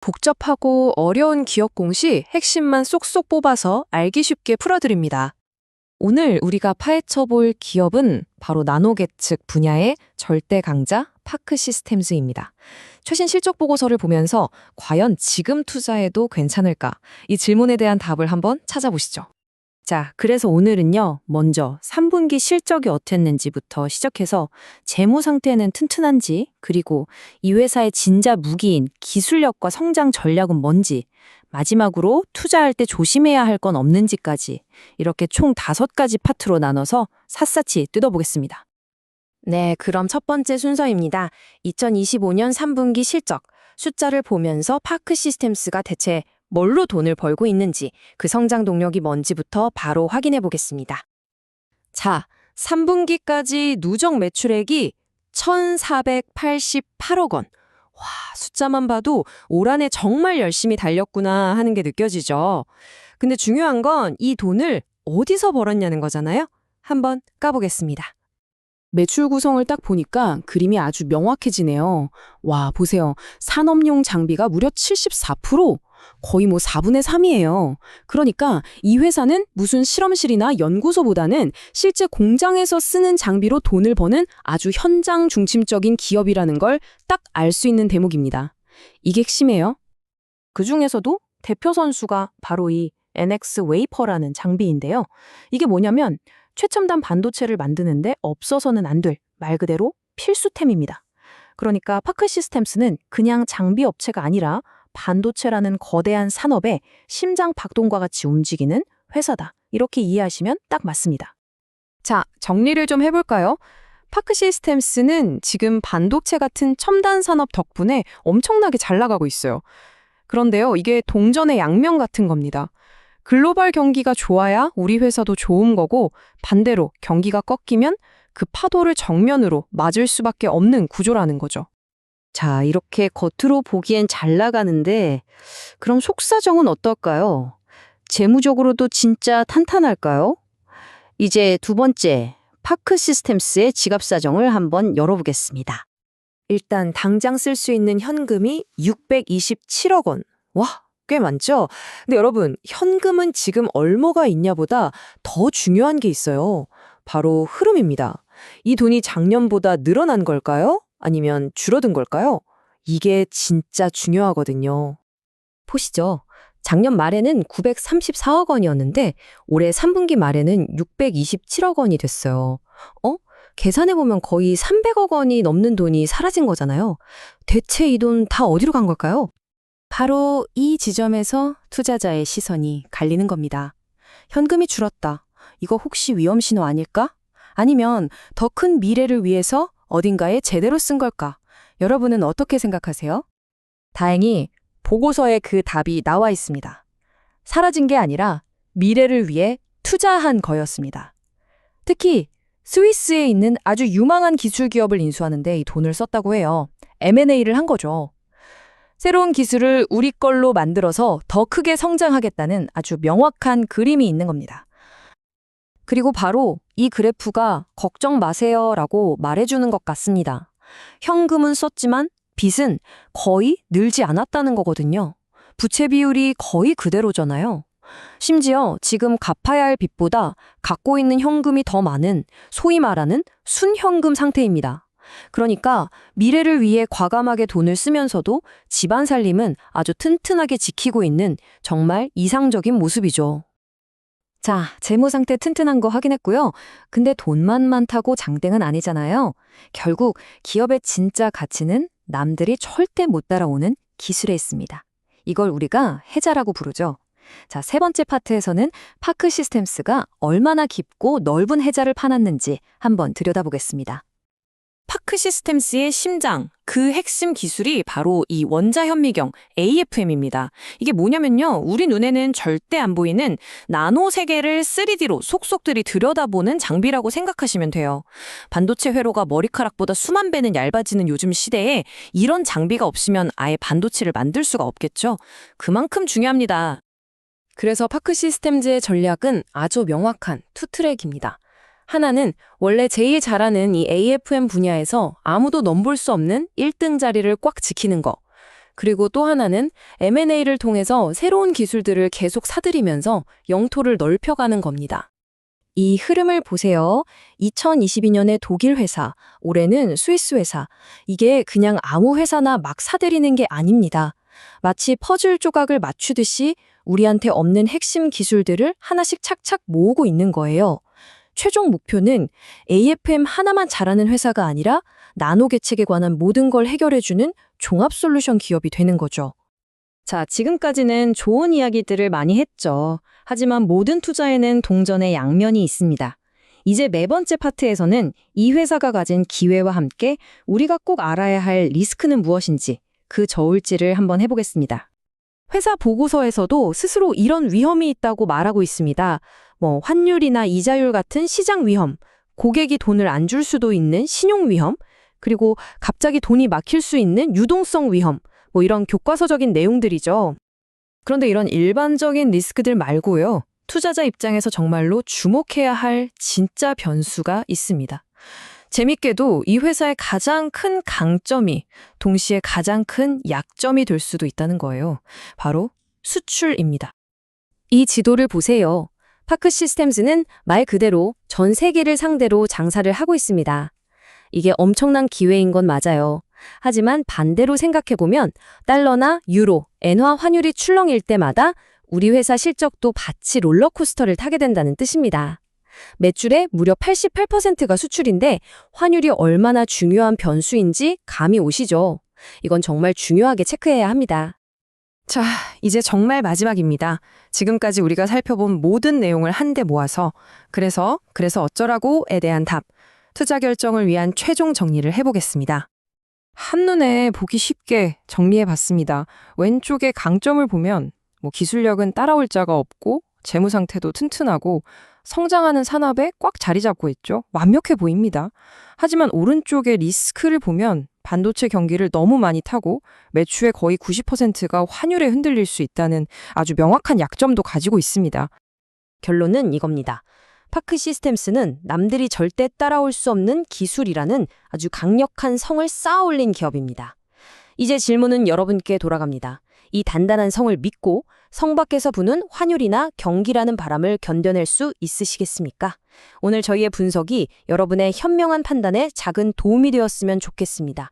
복잡하고 어려운 기업 공시 핵심만 쏙쏙 뽑아서 알기 쉽게 풀어드립니다. 오늘 우리가 파헤쳐 볼 기업은 바로 나노계측 분야의 절대 강자 파크 시스템즈입니다. 최신 실적 보고서를 보면서 과연 지금 투자해도 괜찮을까? 이 질문에 대한 답을 한번 찾아보시죠. 자, 그래서 오늘은요, 먼저 3분기 실적이 어땠는지부터 시작해서 재무 상태는 튼튼한지, 그리고 이 회사의 진짜 무기인 기술력과 성장 전략은 뭔지, 마지막으로 투자할 때 조심해야 할 건 없는지까지 이렇게 총 다섯 가지 파트로 나눠서 샅샅이 뜯어보겠습니다. 네, 그럼 첫 번째 순서입니다. 2025년 3분기 실적. 숫자를 보면서 파크 시스템스가 대체 뭘로 돈을 벌고 있는지, 그 성장 동력이 뭔지부터 바로 확인해 보겠습니다. 자, 3분기까지 누적 매출액이 1,488억 원. 와, 숫자만 봐도 올 한해 정말 열심히 달렸구나 하는 게 느껴지죠. 근데 중요한 건 이 돈을 어디서 벌었냐는 거잖아요. 한번 까보겠습니다. 매출 구성을 딱 보니까 그림이 아주 명확해지네요. 와, 보세요. 산업용 장비가 무려 74%? 거의 뭐 4분의 3이에요. 그러니까 이 회사는 무슨 실험실이나 연구소보다는 실제 공장에서 쓰는 장비로 돈을 버는 아주 현장 중심적인 기업이라는 걸 딱 알 수 있는 대목입니다. 이게 핵심이에요. 그 중에서도 대표 선수가 바로 이 NX 웨이퍼라는 장비인데요. 이게 뭐냐면 최첨단 반도체를 만드는데 없어서는 안 될 말 그대로 필수템입니다. 그러니까 파크 시스템스는 그냥 장비 업체가 아니라 반도체라는 거대한 산업의 심장 박동과 같이 움직이는 회사다. 이렇게 이해하시면 딱 맞습니다. 자, 정리를 좀 해볼까요? 파크 시스템스는 지금 반도체 같은 첨단 산업 덕분에 엄청나게 잘 나가고 있어요. 그런데요, 이게 동전의 양면 같은 겁니다. 글로벌 경기가 좋아야 우리 회사도 좋은 거고 반대로 경기가 꺾이면 그 파도를 정면으로 맞을 수밖에 없는 구조라는 거죠. 자, 이렇게 겉으로 보기엔 잘 나가는데 그럼 속사정은 어떨까요? 재무적으로도 진짜 탄탄할까요? 이제 두 번째, 파크 시스템스의 지갑 사정을 한번 열어보겠습니다. 일단 당장 쓸 수 있는 현금이 627억 원. 와, 꽤 많죠? 근데 여러분, 현금은 지금 얼마가 있냐보다 더 중요한 게 있어요. 바로 흐름입니다. 이 돈이 작년보다 늘어난 걸까요? 아니면 줄어든 걸까요? 이게 진짜 중요하거든요. 보시죠. 작년 말에는 934억 원이었는데 올해 3분기 말에는 627억 원이 됐어요. 어? 계산해보면 거의 300억 원이 넘는 돈이 사라진 거잖아요. 대체 이 돈 다 어디로 간 걸까요? 바로 이 지점에서 투자자의 시선이 갈리는 겁니다. 현금이 줄었다. 이거 혹시 위험 신호 아닐까? 아니면 더 큰 미래를 위해서 어딘가에 제대로 쓴 걸까? 여러분은 어떻게 생각하세요? 다행히 보고서에 그 답이 나와 있습니다. 사라진 게 아니라 미래를 위해 투자한 거였습니다. 특히 스위스에 있는 아주 유망한 기술 기업을 인수하는데 이 돈을 썼다고 해요. M&A를 한 거죠. 새로운 기술을 우리 걸로 만들어서 더 크게 성장하겠다는 아주 명확한 그림이 있는 겁니다. 그리고 바로 이 그래프가 걱정 마세요 라고 말해주는 것 같습니다. 현금은 썼지만 빚은 거의 늘지 않았다는 거거든요. 부채 비율이 거의 그대로잖아요. 심지어 지금 갚아야 할 빚보다 갖고 있는 현금이 더 많은 소위 말하는 순현금 상태입니다. 그러니까 미래를 위해 과감하게 돈을 쓰면서도 집안 살림은 아주 튼튼하게 지키고 있는 정말 이상적인 모습이죠. 자, 재무 상태 튼튼한 거 확인했고요. 근데 돈만 많다고 장땡은 아니잖아요. 결국 기업의 진짜 가치는 남들이 절대 못 따라오는 기술에 있습니다. 이걸 우리가 해자라고 부르죠. 자, 세 번째 파트에서는 파크 시스템스가 얼마나 깊고 넓은 해자를 파놨는지 한번 들여다보겠습니다. 파크 시스템스의 심장, 그 핵심 기술이 바로 이 원자 현미경 AFM입니다. 이게 뭐냐면요. 우리 눈에는 절대 안 보이는 나노 세계를 3D로 속속들이 들여다보는 장비라고 생각하시면 돼요. 반도체 회로가 머리카락보다 수만 배는 얇아지는 요즘 시대에 이런 장비가 없으면 아예 반도체를 만들 수가 없겠죠. 그만큼 중요합니다. 그래서 파크 시스템즈의 전략은 아주 명확한 투트랙입니다. 하나는 원래 제일 잘하는 이 AFM 분야에서 아무도 넘볼 수 없는 1등 자리를 꽉 지키는 거. 그리고 또 하나는 M&A를 통해서 새로운 기술들을 계속 사들이면서 영토를 넓혀가는 겁니다. 이 흐름을 보세요. 2022년에 독일 회사, 올해는 스위스 회사. 이게 그냥 아무 회사나 막 사들이는 게 아닙니다. 마치 퍼즐 조각을 맞추듯이 우리한테 없는 핵심 기술들을 하나씩 착착 모으고 있는 거예요. 최종 목표는 AFM 하나만 잘하는 회사가 아니라 나노 계책에 관한 모든 걸 해결해주는 종합 솔루션 기업이 되는 거죠. 자, 지금까지는 좋은 이야기들을 많이 했죠. 하지만 모든 투자에는 동전의 양면이 있습니다. 이제 네 번째 파트에서는 이 회사가 가진 기회와 함께 우리가 꼭 알아야 할 리스크는 무엇인지, 그 저울질을 한번 해보겠습니다. 회사 보고서에서도 스스로 이런 위험이 있다고 말하고 있습니다. 뭐 환율이나 이자율 같은 시장 위험, 고객이 돈을 안 줄 수도 있는 신용 위험, 그리고 갑자기 돈이 막힐 수 있는 유동성 위험, 뭐 이런 교과서적인 내용들이죠. 그런데 이런 일반적인 리스크들 말고요. 투자자 입장에서 정말로 주목해야 할 진짜 변수가 있습니다. 재밌게도 이 회사의 가장 큰 강점이 동시에 가장 큰 약점이 될 수도 있다는 거예요. 바로 수출입니다. 이 지도를 보세요. 파크 시스템즈는 말 그대로 전 세계를 상대로 장사를 하고 있습니다. 이게 엄청난 기회인 건 맞아요. 하지만 반대로 생각해보면 달러나 유로, 엔화 환율이 출렁일 때마다 우리 회사 실적도 같이 롤러코스터를 타게 된다는 뜻입니다. 매출의 무려 88%가 수출인데 환율이 얼마나 중요한 변수인지 감이 오시죠? 이건 정말 중요하게 체크해야 합니다. 자, 이제 정말 마지막입니다. 지금까지 우리가 살펴본 모든 내용을 한데 모아서 그래서 그래서 어쩌라고에 대한 답, 투자 결정을 위한 최종 정리를 해보겠습니다. 한눈에 보기 쉽게 정리해 봤습니다. 왼쪽에 강점을 보면 뭐 기술력은 따라올 자가 없고 재무 상태도 튼튼하고 성장하는 산업에 꽉 자리 잡고 있죠. 완벽해 보입니다. 하지만 오른쪽에 리스크를 보면 반도체 경기를 너무 많이 타고 매출의 거의 90%가 환율에 흔들릴 수 있다는 아주 명확한 약점도 가지고 있습니다. 결론은 이겁니다. 파크 시스템스는 남들이 절대 따라올 수 없는 기술이라는 아주 강력한 성을 쌓아 올린 기업입니다. 이제 질문은 여러분께 돌아갑니다. 이 단단한 성을 믿고 성 밖에서 부는 환율이나 경기라는 바람을 견뎌낼 수 있으시겠습니까? 오늘 저희의 분석이 여러분의 현명한 판단에 작은 도움이 되었으면 좋겠습니다.